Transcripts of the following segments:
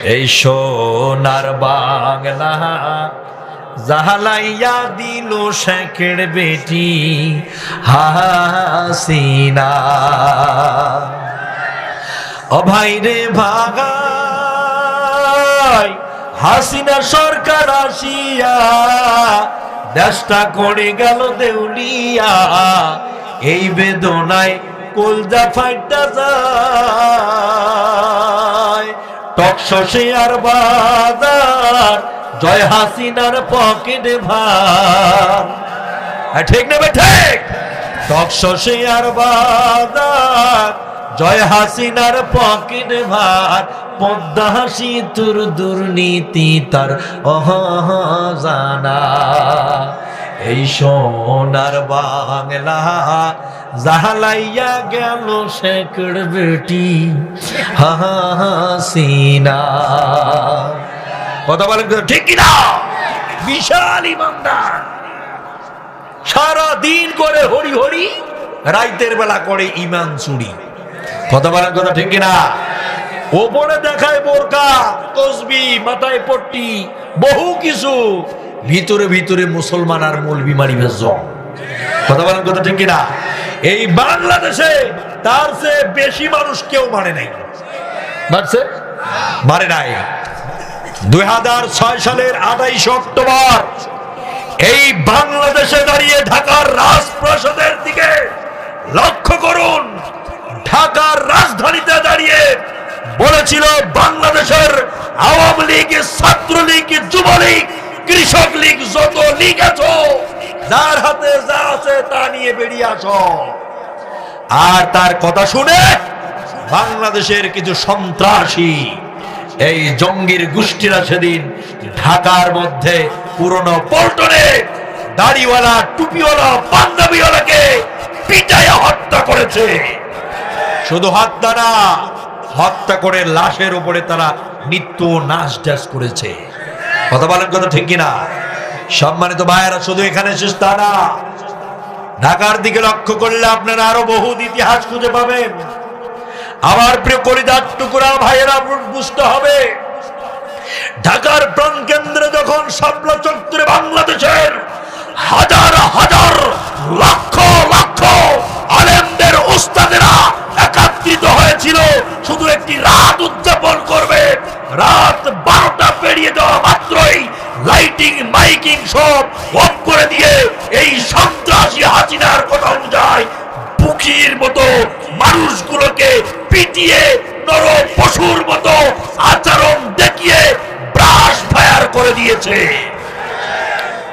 এই সোনার বাংলা জাহালাইয়া দিল শেখের বেটি হাসিনা। ও ভাই রে ভাগাই, হাসিনা সরকার আসিয়া, দেশটা করে গেল দেউলিয়া। এই বেদনায় কলজা ফাইটা যায়। টকশসে আর বাজার জয় হাসিনার পকেট ভার। হ্যাঁ, ঠিক নেবে ঠিক। টকশসে আর বাজার জয় হাসিনার পকেট ভার। পদ্মা হাসি তোর দুর্নীতি তার অহ জানা। এই সোনার বাংলা জাহালাইয়া গেল শেখর বেটি। হাসিনা কথা বলেন ঠিক কিনা? বিশাল ইমানদার। সারা দিন করে হরি হরি, রাইতের বেলা করে ইমান চুরি। কথা বলেন কথা ঠিক কিনা? ওপরে দেখায় বোরকা, তসবি, মাথায় পট্টি, বহু কিছু। ভিতরে ভিতরে মুসলমান আর মূল বিমারি ভেজ কথা বলেন কথা ঠিক কিনা? এই বাংলাদেশে তার চেয়ে বেশি মানুষ কেউ মানে নাই। মারছে? মারে নাই। দুই হাজার ছয় সালের আঠাইশ অক্টোবর এই বাংলাদেশে দাঁড়িয়ে ঢাকার রাজপ্রাসাদের দিকে লক্ষ্য করুন। ঢাকার রাজধানীতে দাঁড়িয়ে বলেছিল বাংলাদেশের আওয়ামী লীগ ছাত্রলীগ যুবলীগ কৃষক লীগ যত লীগ আছো, যার হাতে যা আছে তা নিয়ে বেরিয়ে আসো। আর তার কথা শুনে বাংলাদেশের কিছু সন্ত্রাসী, এই জঙ্গির গোষ্ঠীরা সেদিন ঢাকার মধ্যে পুরনো পল্টনে দাড়িওয়ালা, টুপিওয়ালা পাঞ্জাবিওয়ালাকে পিটাইয়া হত্যা করেছে। শুধু হত্যা না, হত্যা করে লাশের উপরে তারা নিত্য নাচ ডাস করেছে। কথা বলেন কথা ঠিক কিনা? সম্মানিত ভাইয়েরা, শুধু এখানে শেষ তা না। ঢাকার দিকে লক্ষ্য করলে আপনারা আরও বহুত ইতিহাস খুঁজে পাবেন। আমার প্রিয় কলিদার টুকুরা ভাইয়েরা বুঝতে হবে, ঢাকার প্রাণ কেন্দ্রে যখন শাপলা চত্বরে বাংলাদেশের হাজার হাজার লক্ষ লক্ষ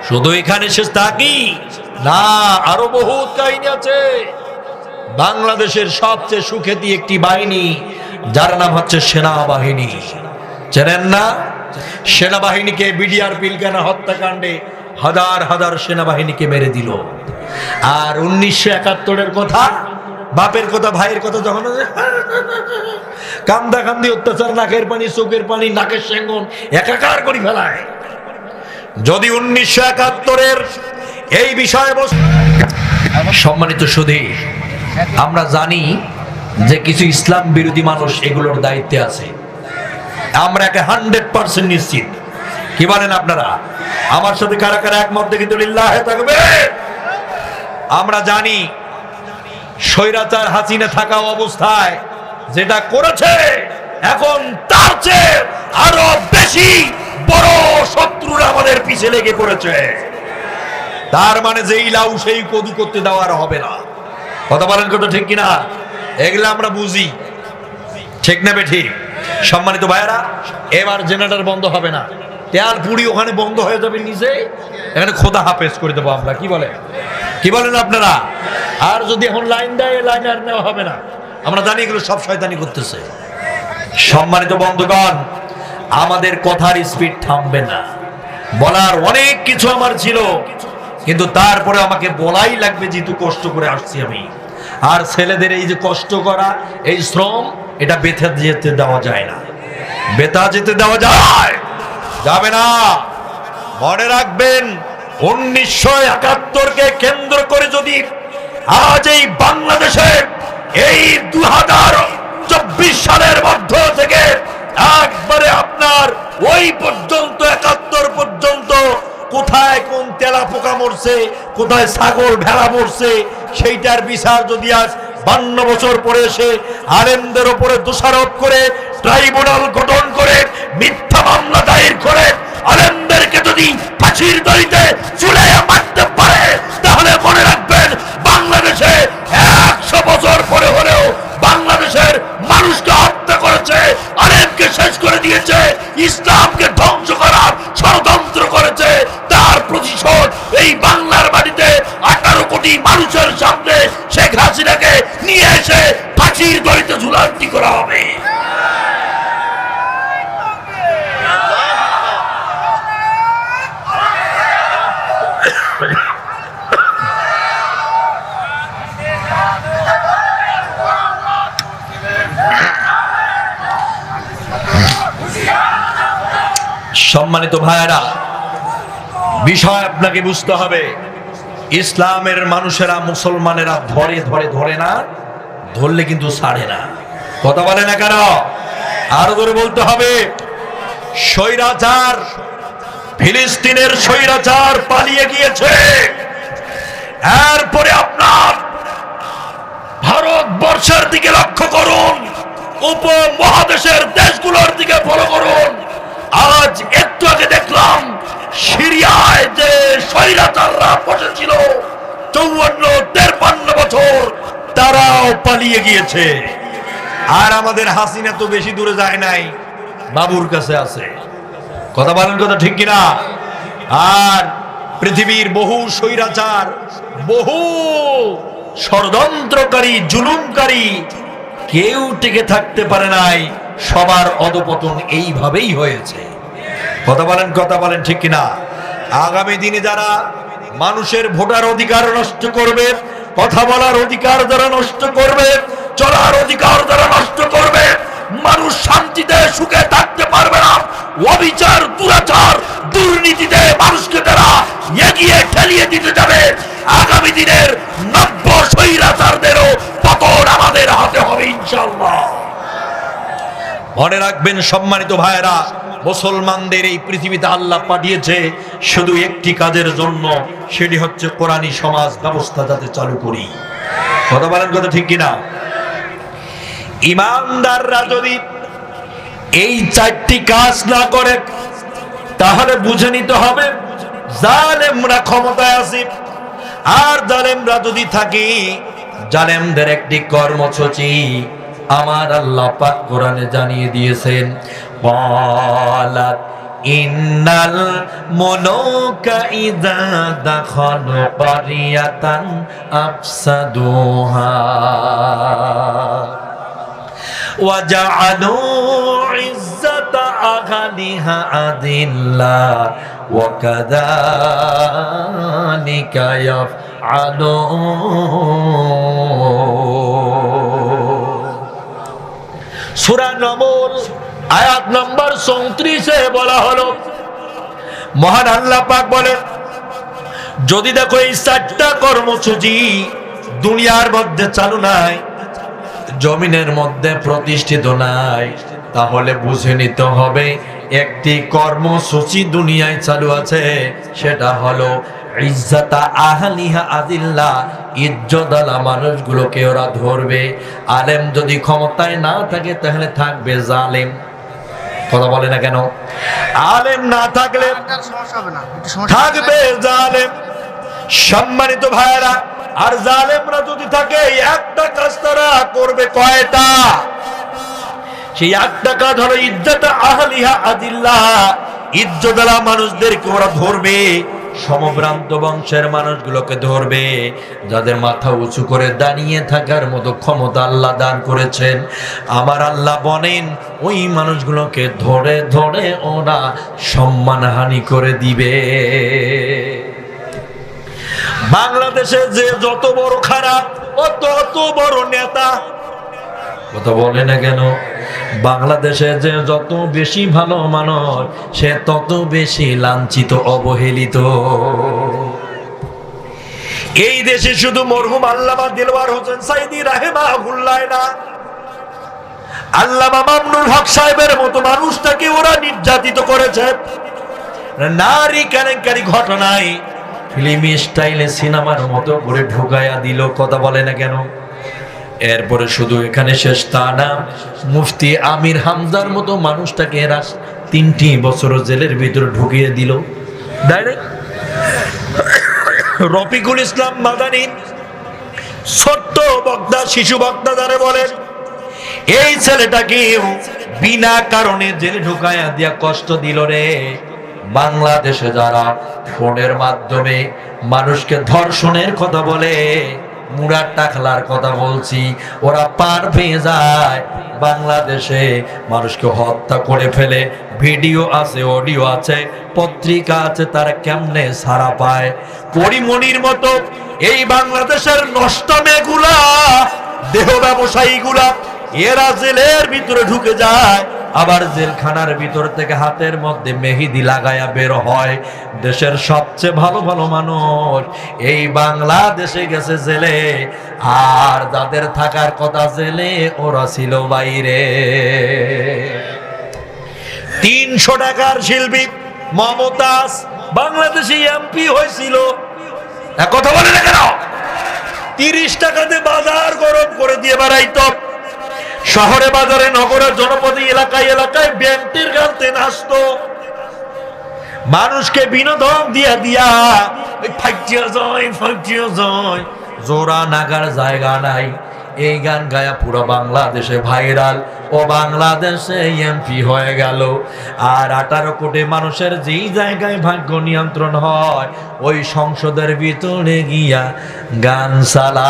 শুধু এখানে শেষ থাকি? না, আরও বহুত কাহিনী আছে। বাংলাদেশের সবচেয়ে সুখ্যাতি একটি বাহিনী, যার নাম হচ্ছে সেনাবাহিনী। চেনেন না? সেনাবাহিনীকে বিডিআর পিলকানা হত্যাকাণ্ডে হাজার হাজার সেনাবাহিনীকে মেরে দিল। আর উনিশশো একাত্তরের কথা, বাপের কথা, ভাইয়ের কথা যখন কান্দা কান্দি অত্যাচার, নাকের পানি, চোখের পানি, নাকের সেঙ্গন একাকার করে ফেলায়। যদি উনিশশো একাত্তরের এই বিষয়বস্তু সম্মানিত সুধী, আমরা জানি যে কিছু ইসলাম বিরোধী মানুষ এগুলোর দায়িত্বে আছে। আমরা একে হান্ড্রেড পার্সেন্ট নিশ্চিত। কি বলেন আপনারা? আমার সাথে কারা কারা একমত তুলিল্লাহ থাকবে আমরা জানি স্বৈরাচার হাসিনে থাকা অবস্থায় যেটা করেছে, এখন তার চেয়ে আরও বেশি বড় শত্রুরা আমাদের পিছে লেগে করেছে তার মানে যেই লাউ সেই কদু করতে দেওয়ার হবে না। কথা বলেন কথা ঠিক কিনা? এগুলো আমরা বুঝি। ঠিক না ঠিক সম্মানিত ভাইয়েরা, এবার জেনারেটর বন্ধ হবে না। তেল পুরি ওখানে বন্ধ হয়ে যাবে নিজে। এখানে খোদা হাফেজ করে দেবো আমরা, কি বলে কি বলেন আপনারা? আর যদি এখন লাইন দেয় লাইন আর নেওয়া হবে না। আমরা জানি এগুলো সব শয়তানি করতেছে। সম্মানিত বন্ধুগণ আমাদের কথার স্পিড থামবে না। বলার অনেক কিছু আমার ছিল, কিন্তু তারপরে আমাকে বলাই লাগবে যেহেতু কষ্ট করে আসছি আমি। আর ছেলেদের এই যে কষ্ট করা, এই শ্রম, এটা বেথে যেতে দেওয়া যায় না। বেতা যেতে দেওয়া যায়। যাবে না। মনে রাখবেন, উনিশশো একাত্তরকে কেন্দ্র করে যদি আজ এই বাংলাদেশে এই দু হাজার চব্বিশ সালের মধ্য থেকে একবারে আপনার ওই পর্যন্ত, একাত্তর পর্যন্ত কোথায় কোন তেলা পোকা মরছে, কোথায় ছাগল ভেড়া মরছে, সেইটার বিচার যদি আজ বান্ন বছর পরে এসে আলেমদের ওপরে দোষারোপ করে, ট্রাইব্যুনাল গঠন করে মিথ্যা মামলা দায়ের সম্মানিত ভাইয়েরা, বিষয় আপনাকে বুঝতে হবে। ইসলামের মানুষেরা মুসলমানেরা ধরে ধরে ধরে না, ধরলে কিন্তু ছাড়ে না। কথা বলে না কেন? আরও করে বলতে হবে। স্বৈরাচার, ফিলিস্তিনের স্বৈরাচার পালিয়ে গিয়েছে। এরপরে আপনার ভারতবর্ষের দিকে লক্ষ্য করুন, উপমহাদেশের দেশগুলোর দিকে ফলো করুন। আজ একটু আগে দেখলাম সিরিয়ায় যে স্বৈরাচাররা বসেছিল, চৌয়ান্ন, তেরপান্ন বছর তারাও পালিয়ে গিয়েছে। আর আমাদের হাসিনা তো বেশি দূরে যায় নাই, বাবুর কাছে আছে। কথা বলেন কথা ঠিক কিনা? আর পৃথিবীর বহু স্বৈরাচার, বহু ষড়যন্ত্রকারী, জুলুমকারী কেউ টিকে থাকতে পারে নাই। সবার অধপতন এইভাবেই হয়েছে। কথা বলেন কথা বলেন ঠিক কিনা? আগামী দিনে যারা মানুষের ভোটার অধিকার নষ্ট করবে, কথা বলার অধিকার যারা নষ্ট করবে, চলার অধিকার যারা নষ্ট করবে, মানুষ শান্তিতে, সুখে থাকতে পারবে না। অবিচার, দুরাচার, দুর্নীতিতে মানুষকে তারা এগিয়ে ঠেলিয়ে দিতে যাবে। আগামী দিনের নব্য স্বৈরাচারদেরও পতন আমাদের হাতে হবে ইনশাল্লাহ মনে রাখবেন সম্মানিত ভাইয়েরা, মুসলমানদের এই পৃথিবীতে আল্লাহ পাঠিয়েছে শুধু একটি কাজের জন্য, সেটি হচ্ছে কোরআনী সমাজ ব্যবস্থা যাতে চালু করি। কথা বলেন কথা ঠিক কিনা? ইমানদাররা যদি এই চারটি কাজ না করে, তাহলে বুঝে নিতে হবে জালেমরা ক্ষমতায় আসি আর জালেমরা যদি থাকে, জালেমদের একটি কর্মসূচি আমার আল্লাহ পাক কোরআনে জানিয়ে দিয়েছেন, বালাত, ইন্নাল মুলুকা ইযা দাখালু কারিয়াতান আফসাদুহা। ওয়া জাআলু ইজ্জাতা আগালিহা আদিল্লা, ওয়া কাযালিকা ইয়াফআলুন। সূরা নমল আয়াত নম্বর চৌত্রিশে বলা হলো। মহান আল্লাহ পাক বলেন, যদি দেখো এই চারটা কর্মসূচি দুনিয়ার মধ্যে চালু নাই, জমিনের মধ্যে প্রতিষ্ঠিত নাই, তাহলে বুঝে নিতে হবে একটি কর্মসূচি দুনিয়ায় চালু আছে, সেটা হলো মানুষগুলোকে ওরা ধরবে। আলেম যদি ক্ষমতায় না থাকে, তাহলে থাকবে জালেম। কথা বলে না কেন? আলেম না থাকলে থাকবে জালেম। সম্মানিত ভাইরা আর জালেমরা যদি থাকে, একটা কাজ তারা করবে কয়টা? সেই একটা কাজ হলো ইজ্জত আহলিহা আদিল্লাহ। ইজ্জতলা মানুষদেরকে ওরা ধরবে, সমভ্রান্ত বংশের মানুষগুলোকে ধরবে। যাদের মাথা উঁচু করে দাঁড়িয়ে থাকার মতো ক্ষমতা আল্লাহ দান করেছেন, আমার আল্লাহ বলেন, ওই মানুষগুলোকে ধরে ধরে ওরা সম্মানহানি করে দিবে। বাংলাদেশে যে যত বড় খারাপ তত বড় নেতা কথা বলে না কেন? বাংলাদেশে যে যত বেশি ভালো মানুষ, সে তত বেশি লাঞ্ছিত, অবহেলিত। এই দেশে শুধু মরহুম আল্লামা দিলওয়ার হোসেন সাইদি রাহেমা হুল্লায় না। আল্লামা মামনুল হক সাহেবের মতো মানুষটাকে ওরা নির্যাতিত করেছে। নারী কেলেঙ্কারি ঘটনায় ফিল্ম স্টাইলে সিনেমার মতো করে ঢুকাইয়া দিল, কথা বলে না কেন? এরপরে শুধু এখানে শেষ তা না, মুফতি আমির হামজার মতো মানুষটাকে এরা তিনটি বছর জেলের ভিতরে ঢুকিয়ে দিল। ডাইরেক্ট রফিকুল ইসলাম মাদানী, ছোট্ট বক্তা, শিশু বক্তা যারা বলেন, এই ছেলেটাকে বিনা কারণে জেলে ঢুকাইয়া দিয়া কষ্ট দিল রে। বাংলাদেশে যারা ফোনের মাধ্যমে মানুষকে ধর্ষণের কথা বলে মুরার টাকলার কথা বলছি, ওরা পার পেয়ে যায়। বাংলাদেশে মানুষকে হত্যা করে ফেলে, ভিডিও আছে, অডিও আছে, পত্রিকা আছে, তারা কেমনে সারা পায়? পরিমণির মতো এই বাংলাদেশের নষ্ট মেয়েগুলা, দেহ ব্যবসায়ীগুলা, এরা জেলের ভিতরে ঢুকে যায়। আবার জেলখানার ভিতর থেকে হাতের মধ্যে মেহেদি লাগায়া বের হয়। দেশের সবচেয়ে ভালো ভালো মানুষ। এই বাংলাদেশে গেছে জেলে। আর যাদের থাকার কথা জেলে, ওরা ছিল বাইরে। তিনশো টাকার শিল্পী মমতাজ বাংলাদেশে এমপি হয়েছিল। কথা বলে না কেন তিরিশ টাকাতে বাজার গরম করে দিয়ে বেড়াইতো। শহরে, বাজারে নগরের জনপদী, এলাকায় এলাকায় ব্যাংকের গানতে নাচতো। মানুষকে বিনোদন দিয়া দিয়া জোড়া নাগার জায়গা নাই। এই গান গায়া পুরো বাংলাদেশে ভাইরাল। ও বাংলাদেশে এমপি হয়ে গেল। আর আঠারো কোটি মানুষের যেই জায়গায় ভাগ্য নিয়ন্ত্রণ হয়, ওই সংসদের ভিতরে গিয়া গান চালা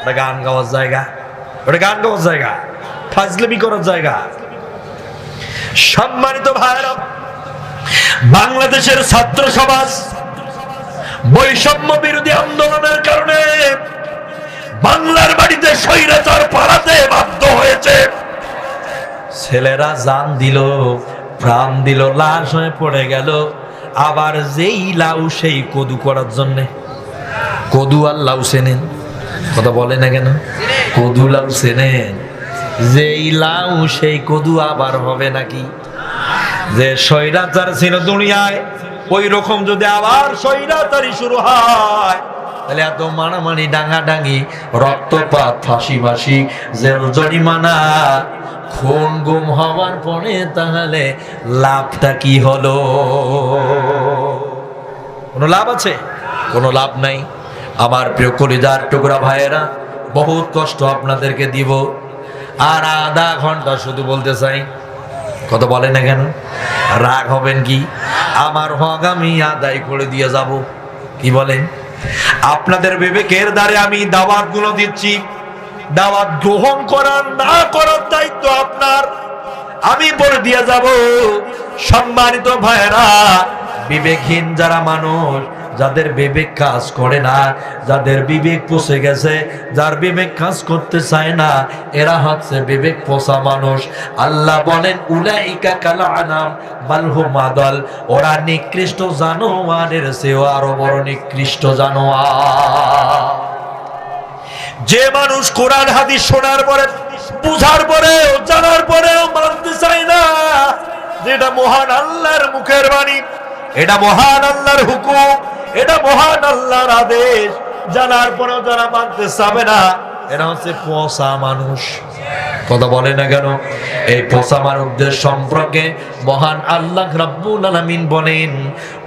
ওটা গান গাওয়ার জায়গা, ওটা গান গাওয়ার জায়গা, ফাজলামি করার জায়গা। সম্মানিত ভাইরা বাংলাদেশের ছাত্র সমাজ, বৈষম্য বিরোধী আন্দোলনের কারণে বাংলার বাড়িতে স্বৈরাচার পালাতে বাধ্য হয়েছে। ছেলেরা জান দিল, প্রাণ দিল, লাশ হয়ে পড়ে গেল। আবার যেই লাউ সেই কদু করার জন্যে। কদু আর লাউ সেনেন কথা বলে না কেন? কদু লাউ সেনেন যেই লাউ, সেই কদু আবার হবে নাকি? যে স্বৈরাচার ছিল দুনিয়ায় ওই রকম যদি আবার স্বৈরাচারই শুরু হয়, তাহলে এত মানামানি ডাঙা ডাঙি রক্তপাত ফাঁসি ফাঁসি, জেল জরিমানা, খুন গুম হওয়ার পরে তাহলে লাভটা কি হলো? কোনো লাভ আছে? কোনো লাভ নাই। আমার প্রিয় কলিজার টুকরা ভাইয়েরা, বহুত কষ্ট আপনাদেরকে দিব। আর আধা ঘণ্টা শুধু বলতে চাই কত বলে না কেন? রাগ হবেন কি? আমার হক আমি আদায় করে দিয়ে যাব। কি বলেন? আপনাদের বিবেকের দ্বারে আমি দাওয়াতগুলো দিচ্ছি। দাওয়াত গ্রহণ করার, না করার দায়িত্ব আপনার। আমি বলে দিয়ে যাব। সম্মানিত ভাইয়েরা, বিবেকহীন যারা মানুষ যাদের বিবেক কাজ করে না, যাদের বিবেক পচে গেছে, যার বিবেক কাজ করতে চায় না, এরা হচ্ছে বিবেক পোষা মানুষ। আল্লাহ বলেন, উলাইকা কালা আনাম বালহু মাদল ওরা নিকৃষ্ট জানোয়ারের চেয়েও আরও বড় নিকৃষ্ট জানোয়ার। যে মানুষ কোরআন, হাদিস শোনার পরে, বুঝার পরেও, জানার পরেও মানতে চায় না, যেটা মহান আল্লাহর মুখের বাণী, এটা মহান আল্লাহর হুকুম। এটা মহান আল্লাহর আদেশ। জানার পরেও যারা মানতে চাবে না, এরা হচ্ছে পোষা মানুষ। কথা বলে না কেন? এই পোষা মানুষদের সম্পর্কে মহান আল্লাহ রাব্বুল আলামিন বলেন,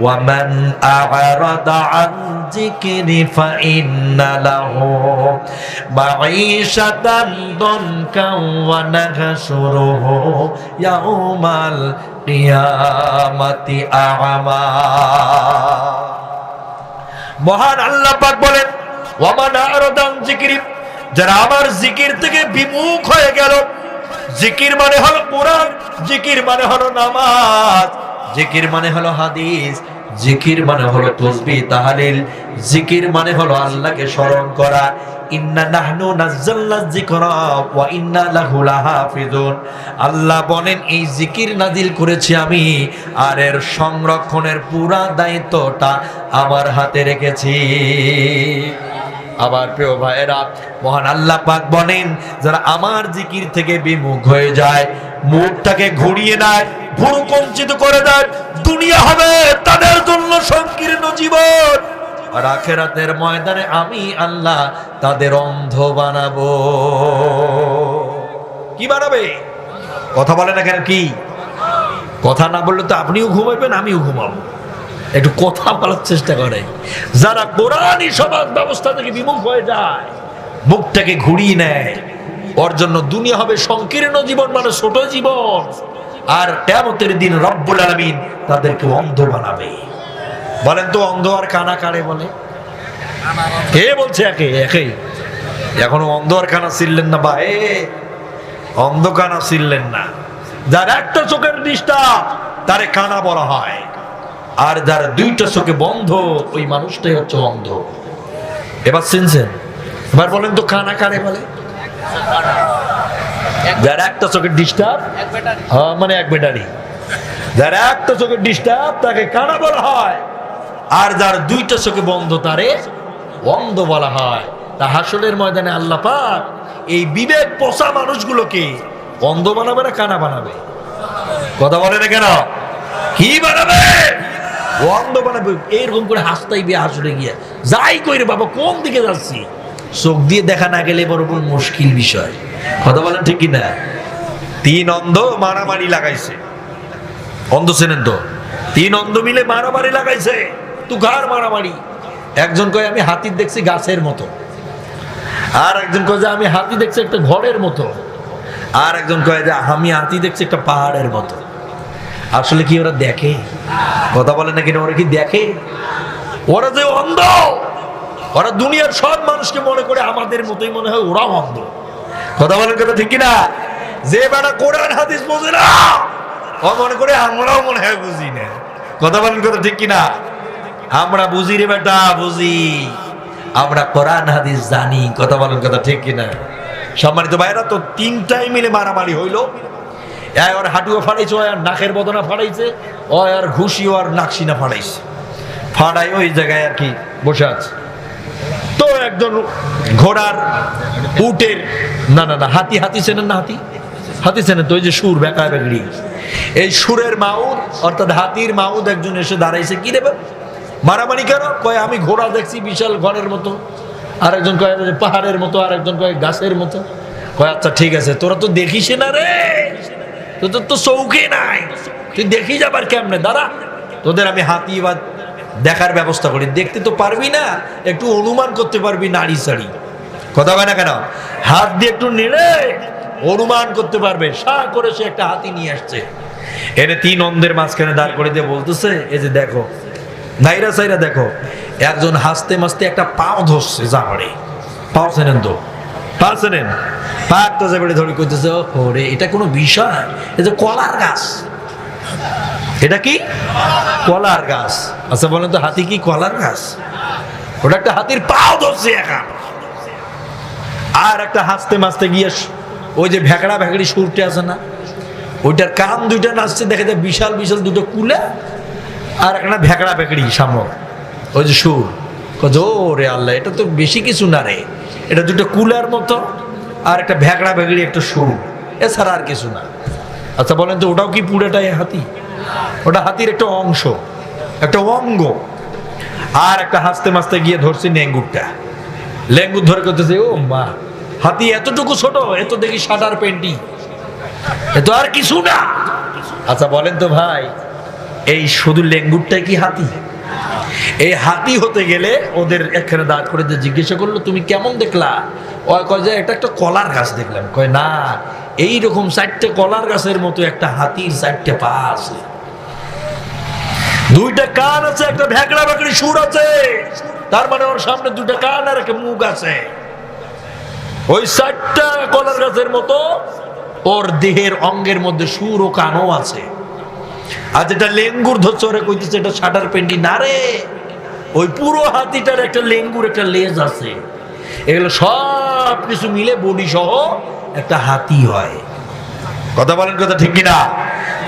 ওয়ামান আ'রাদা আন যিকরি ফাইন্না লাহু মাঈশাতান দনকা ওয়া নাহশুরুহু ইয়াউমাল কিয়ামাতি আ'মা মহান আল্লাহ পাক বলেন, ওয়ামান আরদান জিকিরি যারা আমার জিকির থেকে বিমুখ হয়ে গেল। জিকির মানে হলো কোরআন জিকির মানে হলো নামাজ। জিকির মানে হলো হাদিস জিকির মানে হলো তসবি তাহালিল। জিকির মানে হলো আল্লাহকে স্মরণ করা। ইন্না নাহনু নাজ্জালনা যিকরা ওয়া ইন্না লাহু লাহাফিজুন। আল্লাহ বলেন, এই জিকির নাজিল করেছি আমি, আর এর সংরক্ষণের পুরা দায়িত্বটা আমার হাতে রেখেছি। আমার প্রিয় ভাইয়েরা, মহান আল্লাহ পাক বলেন, যারা আমার জিকির থেকে বিমুখ হয়ে যায়, মুখটাকে ঘুরিয়ে নেয়, ভুরু কঞ্চিত করে দেয়, দুনিয়া হবে তাদের জন্য সংকীর্ণ জীবন। আর আখেরাতের ময়দানে আমি আল্লাহ তাদের অন্ধ বানাবো। কি বানাবে? কথা বলে না কেন কি? কথা না বললে তো আপনিও ঘুমাবেন আমিও ঘুমাবো। একটু কথা বলার চেষ্টা করে। যারা কোরআনই সমাজ ব্যবস্থা থেকে বিমুখ হয়ে যায়, মুখটাকে ঘুরিয়ে নেয়। ওর জন্য দুনিয়া হবে সংকীর্ণ জীবন মানে ছোট জীবন। আর কেমতের দিন রব্বুল আলমিন তাদেরকে অন্ধ বানাবে। বলেন তো অন্ধ আর কানা কারে বলে? কে বলছে একে একেই এখনও অন্ধ আর কানা ছিললেন না, বা অন্ধ কানা ছিললেন না। যার একটা চোখের দৃষ্টা তারে কানা বলা হয়। আর যার দুইটা চোখে বন্ধ, ওই মানুষটাই হচ্ছে অন্ধ। এবার চিনছেন? এবার বলেন তো কানা কারে বলে? যার একটা চোখের ডিস্টার্ব মানে এক ব্যাটারি। যার একটা চোখের ডিস্টার্ব তাকে কানা বলা হয়। আর যার দুইটা চোখে বন্ধ তারে অন্ধ বলা হয়। তা হাসলের ময়দানে আল্লাহ পাক এই বিবেক পোষা মানুষগুলোকে অন্ধ বানাবে না কানা বানাবে? কথা বলে না কেন? কি বানাবে? ও অন্ধ বানাবে। এইরকম করে হাসতাই বিয়ে হাসলে গিয়ে। যাই কইরে বাবা, কোন দিকে যাচ্ছি? চোখ দিয়ে দেখা না গেলে বড় বড় মুশকিল বিষয়। কথা বলেন ঠিক কিনা? তিন অন্ধ মারামারি লাগাইছে। অন্ধ চেনেন তো? তিন অন্ধ মিলে মারামারি লাগাইছে। তুখার মারামারি। একজন কয়, আমি হাতির দেখছি গাছের মতো। আর একজন কয় যে, আমি হাতি দেখছি একটা ঘরের মতো। আর একজন কয় যে, আমি হাতি দেখছি একটা পাহাড়ের মতো। আসলে কি ওরা দেখে? কথা বলে নাকি না? ওরা কি দেখে? ওরা যে অন্ধ! ওরা দুনিয়ার সব মানুষকে মনে করে আমাদের মতোই মনে হয় ওরাও অন্ধ। কথা বলেন কথা ঠিক কিনা? যে বেটা কোরআন, হাদিস বোঝে না, ও মনে করে আমরাও মনে হয় বুঝি না। কথা বলেন কথা ঠিক কিনা? আমরা বুঝি রে বেটা, বুঝি। আমরা কোরআন, হাদিস জানি, কথা বলেন কথা ঠিক কিনা? সম্মানিত ভাইরা তো তিনটাই মিলে মারামারি হইল। ওর হাঁটুও ফাড়াইছে ও আর নাকের বদনা ফাড়াইছে, ও আর ঘুষি ও আর নাকসিনা ফাড়াইছে। ফাড়াই ওই জায়গায় আর কি বসে আছে। তো একজন ঘোড়ার উটের, না না না, হাতি হাতি চেনেন না হাতি? হাতি চেনেন তো, ওই যে সুর, বেকা বেগড়ি এই সুরের মাউদ, অর্থাৎ হাতির মাউদ একজন এসে দাঁড়াইছে, কি দেবে? মারামারি কেন? কয়, আমি ঘোড়া দেখছি বিশাল ঘরের মতো। আরেকজন কয় পাহাড়ের মতো, আরেকজন কয়, গাছের মতো। কয় আচ্ছা ঠিক আছে, তোরা তো দেখিস না রে। তোদের তো চৌকে নাই। তুই দেখি যাবার কেমনে? দাঁড়া। তোদের আমি হাতি বা দেখার ব্যবস্থা করি। দেখতে তো পারবি না, একটু অনুমান করতে পারবি নাড়ি সাড়ি কথা হয় না কেন? হাত দিয়ে একটু নেড়ে অনুমান করতে পারবে। সা করে সে একটা হাতি নিয়ে আসছে। এনে তিন অন্ধের মাঝখানে দাঁড় করে দিয়ে বলতেছে, এই যে দেখো নাইরা সাইরা দেখো, একজন হাসতে মাসতে একটা পাও ধরছে জামারে পাও চেনেন তো? পা চেনেন? পা একটা জামারে ধরে কইতেছে ও রে, এটা কোনো বিষয়? এটা কলার গাছ। এটা কি? কলার গাছ। আচ্ছা বলেন তো, হাতি কি কলার গাছ? ওটা একটা হাতির পাও ধরছে এখন আর একটা হাসতে মাসতে গিয়ে ওই যে ভেকড়া ভেকড়ি সুরটে আছে না, ওইটার কান দুইটা নাচছে, দেখা যায় বিশাল বিশাল দুটো কুলে আর একটা ভেকড়া ভেকড়ি সামক ওই যে সুর। ও রে আল্লাহ, এটা তো বেশি কিছু না রে। এটা দুটো কুলার মতো, আর একটা ভেকড়া ভেকড়ি, একটা সুর। এছাড়া আর কিছু না। আচ্ছা বলেন তো, ওটাও কি পুরোটাই হাতি? ওটা হাতির একটা অংশ, একটা অঙ্গ। আর একটা হাসতে মাসতে গিয়ে ধরছি লেঙ্গুরটা। লেঙ্গুর ধরে করতেছে ও মা, হাতি এতটুকু ছোট, এত দেখি সাদার পেন্টি। এ তো আর কিছু না। আচ্ছা বলেন তো ভাই এই শুধু লেঙ্গুরটাই কি হাতি? এই হাতি হতে গেলে ওদের এখানে দাঁড় করে দিয়ে জিজ্ঞাসা করল, তুমি কেমন দেখলা? ও কয়, যে এটা একটা কলার গাছ দেখলাম। কয়, না এই রকম চারটে কলার গাছের মতো একটা হাতির চারটে পা আছে। দুইটা কান আছে, একটা ভেকড়া ভেকড়ি সুর আছে। তার মানে ওর সামনে দুইটা কান আর একটা মুখ আছে। ওই চারটা কলার গাছের মতো ওর দেহের অঙ্গের মধ্যে সুর ও কানও আছে। আর যেটা লেঙ্গুর ধরছে ওরা কইতেছে, এটা শাটার পেন্টি না রে। ওই পুরো হাতিটার একটা লেঙ্গুর একটা লেজ আছে। এগুলো সব কিছু মিলে বডি সহ একটা হাতি হয়। কথা বলেন কথা ঠিক কিনা?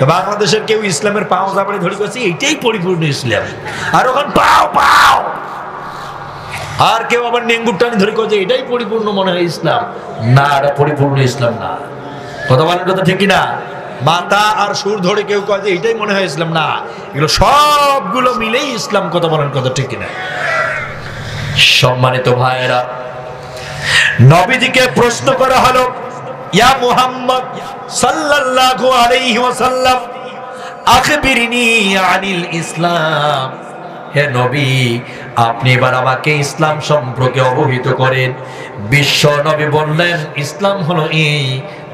বাংলাদেশের কেউ ইসলামের পাও জাবাড়ি ধরে গেছে এইটাই পরিপূর্ণ ইসলাম। আর ওখান পাও পাও! আর কেউ আবার নেঙ্গুর টানি ধরে যে এটাই পরিপূর্ণ মনে হয় ইসলাম। না, এটা পরিপূর্ণ ইসলাম না। কথা বলেন কথা ঠিক না মাথা আর সুর ধরে কেউ কয় যে এটাই মনে হয় ইসলাম। না, এগুলো সবগুলো মিলেই ইসলাম কথা বলেন কথা, ঠিক না সম্মানিত ভাইয়েরা, নবীজিকে প্রশ্ন করা হলো, ইয়া মুহাম্মদ সাল্লাল্লাহু আলাইহি ওয়াসাল্লাম আনিল ইসলাম। হে নবী, আপনি এবার আমাকে ইসলাম সম্পর্কে অবহিত করেন। বিশ্ব নবী বললেন, ইসলাম হলো এই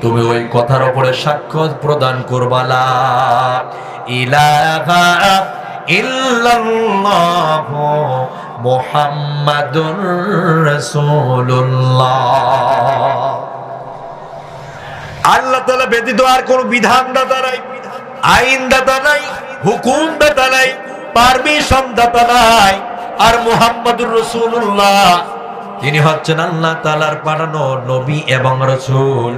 তুমি ওই কথার উপরে সাক্ষ্য প্রদান করবালা। ইলাহা ইল্লাল্লাহু মুহাম্মাদুর রাসূলুল্লাহ। আল্লাহ তালা ব্যতীত আর কোন বিধান দাতা নাই আইন দাতা নাই হুকুম দাতা নাই পারমিশন দাতা নাই, আর মুহাম্মদুর রসুল্লাহ তিনি হচ্ছেন আল্লাহ তালার পাঠানো নবী এবং রসুল।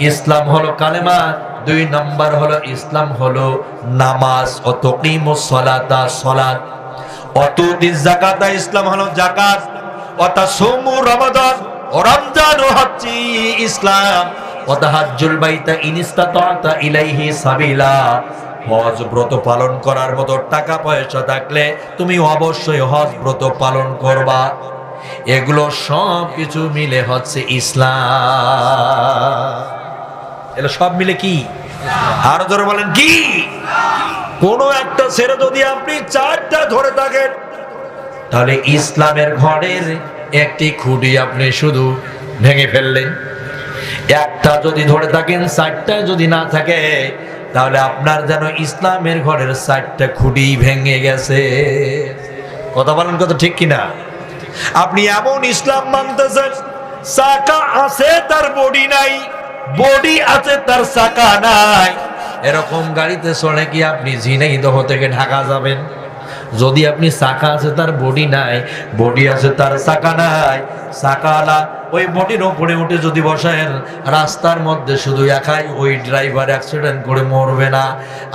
ইসলাম হলো কালেমা। দুই নম্বর হলো ইসলাম হলো নামাজ। অতকিমুসলাতা সলাত। অতুদি জাকাতা ইসলাম হলো জাকাত অতা সোমু রমাদান ইসলাম। ওতাহাজ্জুল বাইতা ইনিস্তাতা ইলাইহি সাবিলা। হজ ব্রত পালন করার মতো টাকা পয়সা থাকলে তুমি অবশ্যই হজ ব্রত পালন করবা। এগুলো সব কিছু মিলে হচ্ছে ইসলাম। এগুলো সব মিলে কি? আরও ধরে বলেন, কি? কোন একটা ছেড়ে যদি আপনি চারটা ধরে থাকেন, তাহলে ইসলামের ঘরের একটি খুঁটি আপনি শুধু ভেঙে ফেললেন। একটা যদি ধরে থাকেন, চারটা যদি না থাকে, তাহলে আপনার যেন ইসলামের ঘরের চারটা খুঁটি ভেঙে গেছে। কথা বলেন কথা ঠিক কিনা? আপনি এমন ইসলাম মানতেছেন, চাকা আছে তার বডি নাই বডি আছে তার চাকা নাই। এরকম গাড়িতে চড়ে কি আপনি ঝিনাইদহ থেকে ঢাকা যাবেন? যদি আপনি চাকা আছে তার বডি নাই বডি আছে তার চাকা নাই চাকালা ওই বডির ওপরে উঠে যদি বসেন, রাস্তার মধ্যে শুধু একাই ওই ড্রাইভার অ্যাক্সিডেন্ট করে মরবে না,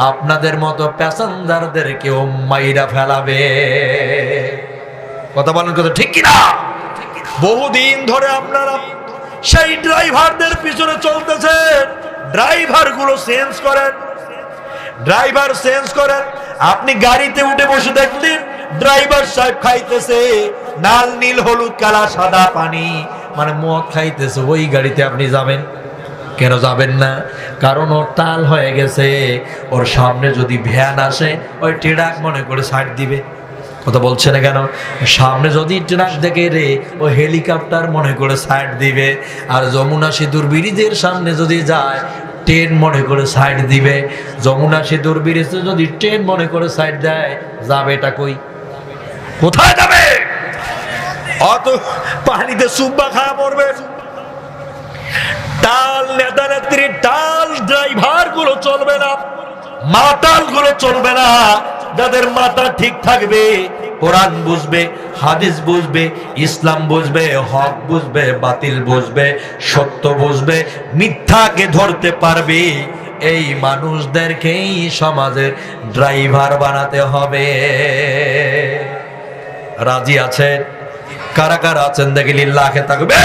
আপনাদের মতো প্যাসেঞ্জারদের কেউ মাইরা ফেলাবে। কথা বলেন কথা, ঠিক কিনা? বহুদিন ধরে আপনারা সেই ড্রাইভারদের পিছনে চলতেছেন। ড্রাইভারগুলো চেঞ্জ করেন। ড্রাইভার চেঞ্জ করেন। আপনি গাড়িতে উঠে বসে দেখলেন, ড্রাইভার সাহেব খাইতেছে লাল, নীল, হলুদ, কালা, সাদা পানি। মানে মদ খাইতেছে, ওই গাড়িতে আপনি যাবেন? কেন যাবেন না? কারণ ওর তাল হয়ে গেছে। ওর সামনে যদি ভ্যান আসে, ওই ট্রাক মনে করে সাইড দিবে। কথা বলছে না কেন? সামনে যদি ট্রাক দেখে রে, ও হেলিকপ্টার মনে করে সাইড দিবে। আর যমুনা সেতুর ব্রিজের সামনে যদি যায়, ট্রেন মনে করে সাইড দিবে। যমুনা সেতুর ব্রিজে যদি ট্রেন মনে করে সাইড দেয়, যাবে এটা কই? কোথায় যাবে? অত পানিতে সুব্বা খাওয়া পড়বে টাল নেতা নেত্রী, টাল ড্রাইভারগুলো চলবে না। মাতালগুলো চলবে না। যাদের মাথা ঠিক থাকবে, কোরআন বুঝবে, হাদিস বুঝবে, ইসলাম বুঝবে, হক বুঝবে, বাতিল বুঝবে, সত্য বুঝবে, মিথ্যাকে ধরতে পারবে। এই মানুষদেরকেই সমাজের ড্রাইভার বানাতে হবে। রাজি আছেন? কারা কারা আছেন দেখি লিল্লাহে থাকবে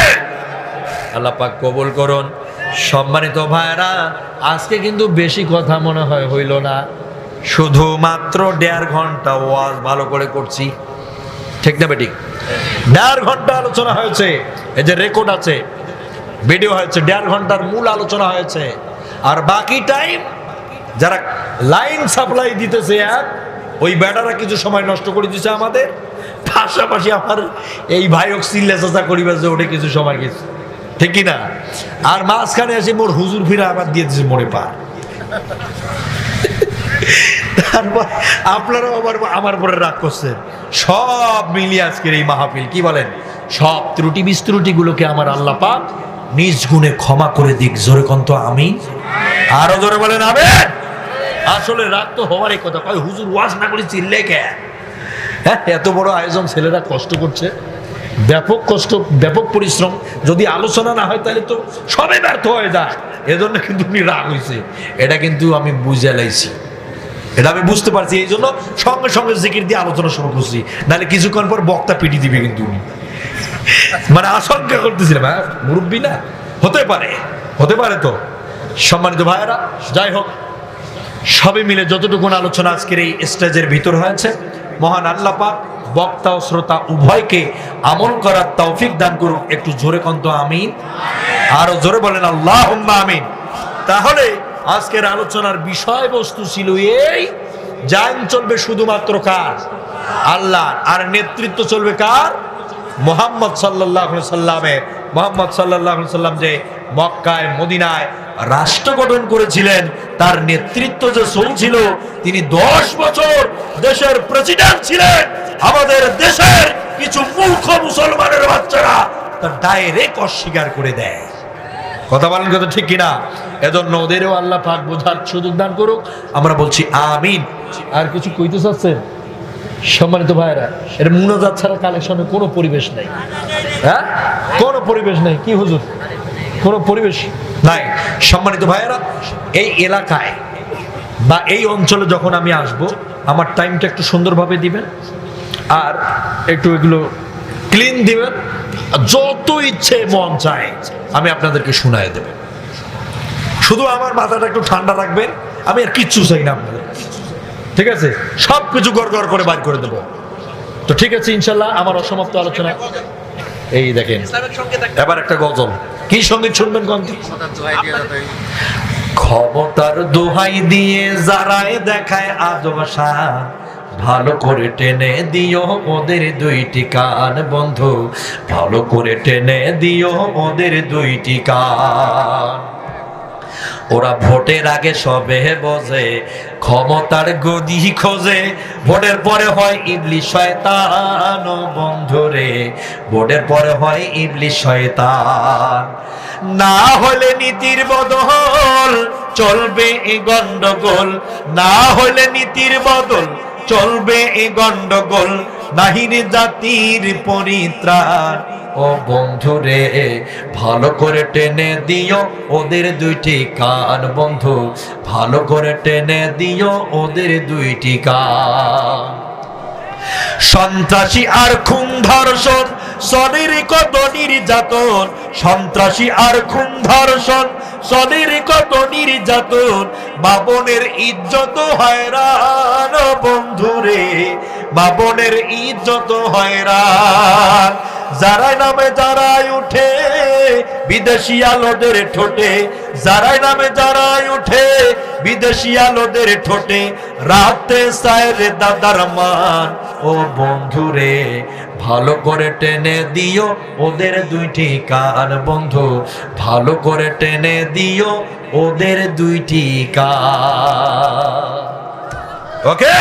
আল্লাহ পাক কবুল করুন। সম্মানিত ভাইরা আজকে কিন্তু বেশি কথা মনে হয় হইল না। শুধুমাত্র দেড় ঘণ্টা ওয়াজ ভালো করে করছি। ঠিক না বেটি? দেড় ঘণ্টা আলোচনা হয়েছে, এই যে রেকর্ড আছে ভিডিও হয়েছে, দেড় ঘণ্টার মূল আলোচনা হয়েছে। আর বাকি টাইম যারা লাইন সাপ্লাই দিতেছে এক, ওই ব্যাটারা কিছু সময় নষ্ট করে দিচ্ছে আমাদের। পাশাপাশি আমার এই ভাইক সিল্লে চাচা করিবার যে ওটা কিছু সময় গেছে। ঠিক কি না আর মাঝখানে এসে মোর হুজুর ফিরে আবার দিয়ে দিচ্ছে মনে পা তারপর আপনারাও আবার আমার পরে রাগ করছেন। সব মিলিয়ে আজকের এই মাহফিল, কি বলেন? সব ত্রুটি বিস্ত্রুটিগুলোকে আমার আল্লাহ পাক নিজ গুণে ক্ষমা করে দিক। জোরে কন্ত আমি আরও জোরে বলেন আবেন আসলে রাগ তো হওয়ারই কথা। কয় হুজুর ওয়াজ না করে চিল্লে কে? হ্যাঁ এত বড় আয়োজন ছেলেরা কষ্ট করছে। ব্যাপক কষ্ট, ব্যাপক পরিশ্রম, যদি আলোচনা না হয় তাহলে তো সবে ব্যর্থ হয়ে যায়। এজন্য কিন্তু উনি রাগ হয়েছে এটা কিন্তু আমি বুঝে লাইছি। এটা আমি বুঝতে পারছি, এই জন্য সঙ্গে সঙ্গে জিকির দিয়ে আলোচনা শুরু করছি। নাহলে কিছুক্ষণ পর বক্তা পিটি দিবে কিন্তু উনি। মানে আশঙ্কা করতেছিলাম হ্যাঁ মুরব্বী না? হতে পারে হতে পারে তো। সম্মানিত ভাইয়েরা, যাই হোক সবে মিলে যতটুকুন আলোচনা আজকের এই স্টেজের ভিতর হয়েছে, মহান আল্লাহ পাক বক্তা ও শ্রোতা উভয়কে আমল করার তৌফিক দান করুক একটু জোরে কন্ত, আমিন। আরও জোরে বলেন আল্লাহ আমিন। তাহলে আজকের আলোচনার বিষয়বস্তু ছিল এই যান চলবে শুধুমাত্র কার? আল্লাহ আর নেতৃত্ব চলবে কার? মোহাম্মদ সাল্লাহ সাল্লামের মোহাম্মদ সাল্লাহ সাল্লাম যে মক্কায়, মদিনায় রাষ্ট্র গঠন করেছিলেন, তার নেতৃত্ব যে চলছিল তিনি দশ বছর দেশের প্রেসিডেন্ট ছিলেন। আমাদের দেশের কিছু মূর্খ মুসলমানের বাচ্চারা তার ডাইরেক্ট অস্বীকার করে দেয়। কথা বলেন কথা ঠিক কিনা? এজন্য ওদেরও আল্লাহ পাক বোঝার সুযোগ দান করুক। আমরা বলছি আমিন। আর কিছু কইতে চাচ্ছেন? সম্মানিত ভাইরা এর মুনাজাত ছাড়া কালেকশনে কোনো পরিবেশ নাই। হ্যাঁ? কোনো পরিবেশ নাই। কি হুজুর? কোনো পরিবেশ নাই। সম্মানিত ভাইয়েরা, এই এলাকায় বা এই অঞ্চলে যখন আমি আসব, আমার টাইমটা একটু সুন্দরভাবে দিবেন আর একটু এগুলো ক্লিন দিবেন। যত ইচ্ছে মন চায়, আমি আপনাদেরকে শোনায় দেব। শুধু আমার মাথাটা একটু ঠান্ডা রাখবেন, আমি আর কিচ্ছু চাই না আপনাদের। ঠিক আছে? সব কিছু গড় করে বার করে দেবো। তো ঠিক আছে, ইনশাল্লাহ আমার অসমাপ্ত আলোচনা। এই দেখেন, এবার একটা গজল। কি সংগীত শুনবেন কন্তি ক্ষমতার দোহাই দিয়ে যারাই দেখায় আজবাসা ভালো করে টেনে দিও ওদের দুইটি কান, বন্ধু। ভালো করে টেনে দিও ওদের দুইটি কান। ওরা ভোটের আগে সবে বসে ক্ষমতার গদি খোঁজে। ভোটের পরে হয় ইবলি শয়তান বন্ধুরে। ভোটের পরে হয় ইবলি শয়তান। না হলে নীতির বদল চলবে এ গন্ডগোল। না হলে নীতির বদল চলবে এ গন্ডগোল। নাহিরে জাতির পরিত্রাণ। ও বন্ধুরে ভালো করে টেনে দিও ওদের দুইটি কান বন্ধু। ভালো করে টেনে দিও ওদের দুইটি কান। সন্ত্রাসী আর খুন ধর্ষণ সনের কত নির্যাতন। সন্ত্রাসী আর খুন ধর্ষণ সনের কত নির্যাতন বাবনের ইজ্জত হয়রান বন্ধুরে বাবনের ইজ্জত হয়রান। যারাই নামে যারাই উঠে, বিদেশি আলোদের ঠোঁটে, যারাই নামে যারাই উঠে, বিদেশি আলোদের ঠোঁটে, রাতে সায়রে দাদার মান ও বন্ধুরে, ভালো করে টেনে দিও ওদের দুইটি কান বন্ধু, ভালো করে টেনে দিও ওদের দুইটি কান। ওকে